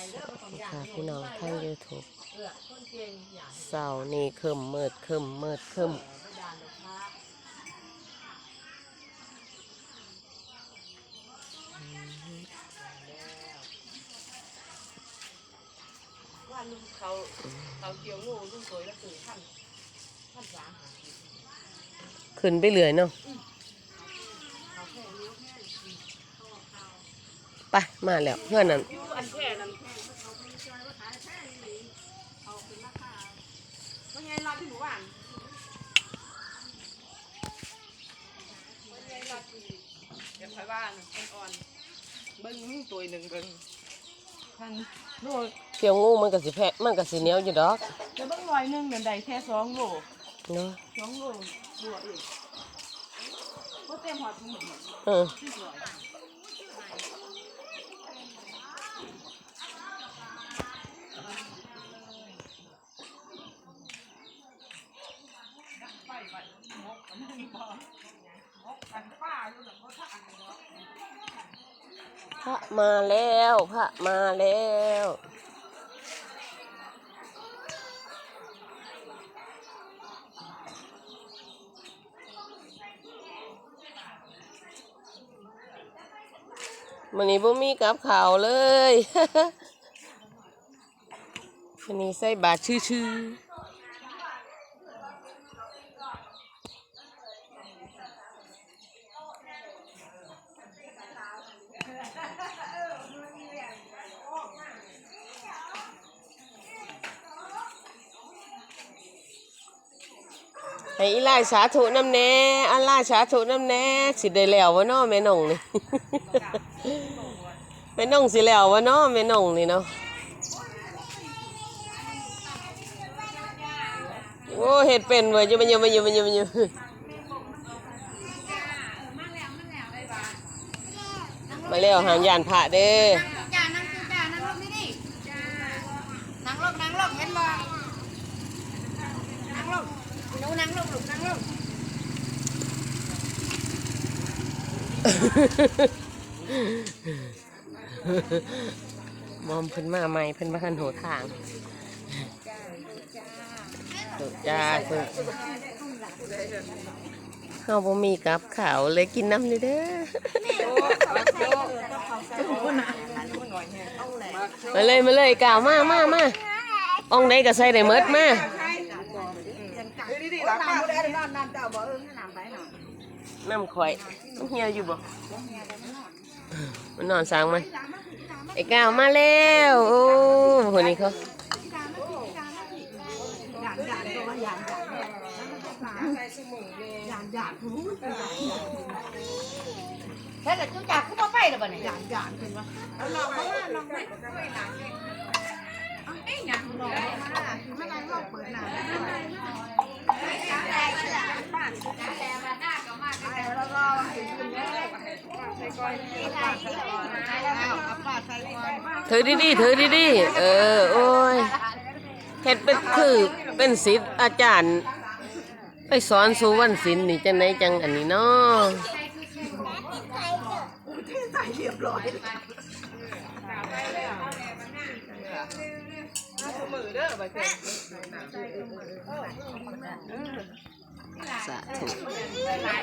ค่ะ พี่น้องทางยูทูบเสาร์นี้คืมมืดคืมมืดคืมว่าลุงเขาเขาเกี่ยวงูลุงสวยแล้วตื่นท่านท่านสามหาขึ้นไปเรื่อยเนาะไปมาแล้วเพื่อนนั่น อยู่อันแค่นั้นว่าไงรอที่หมู่บ้านว่าไงรอที่เดี๋ยวคอยว่าน่ะอ่อนๆเบิ้งมีตัวหนึ่งเบิ้งท่านโลเกี่ยวงูมันก็สิแพะมันก็สิเหนียวอยู่ดอกจะเบิ้งลอยหนึ่งเดือนใดแค่สองโลเนาะสองโลบวกอีกก็เต็มหอดถุงหมดเออ พระมาแล้ว พระมาแล้วมันนี้บ่มีกับข่าวเลยวันนี้ใส่บาทชื่อๆ ให้อีลายสาธุน้ำแน่อัลลายสาธุน้ำแน่สิได้แล้ววะเนาะแม่น้องนี่ แม่น้องสิแล้ววะเนาะแม่น้องนี่เนาะโอ้เฮ็ดเป็นเว้ยอยังมันอยังมันอยังมันอยังมันอยู่มาแล้วหางยานพระเด้อ จ้านั่งจ้านั่งลงนี่ดิจ้านั่งลงนั่งลงเห็นบ่นั่งลง หนูนั่งลงลูกนั่งลงมอมเพิ่นมาใหม่เพิ่นมาทันโหทางจ้าเพิ่นเฮาบ่มีกับข้าวเลยกินน้ำเลยเด้อมาเลยมาเลยกล่าวมามามาอองไหนก็ใส่ได้หมดมา ดีๆหลังป้าน้ำข่อยมันเหี่ยวอยู่บ่มันนอนสางมันไอ้ก้าวมาแล้วโอ้คนนี้เขาเฮ้ยแต่จุ๊จ้าคือบ่ไปแล้วบ่เนี่ยหยานหยานเป็นว่าเอาลองมาลองมาไปหลานเลยเอาเอ้ยหยานลองมาคือมานั่งลองเปิดหน้า ถึงคุณแม่ใส่ก้อยใส่ก้อยแล้วเอาป้าใส่ก้อยถือดีๆถือดีๆเออ โอ้ยเฮ็ดเป็นคือเป็นศิษย์อาจารย์ ไปสอนสู่วันศิลป์นี่จังไหนจังอันนี้เนาะมือเด้อไปเถอะ สาธุ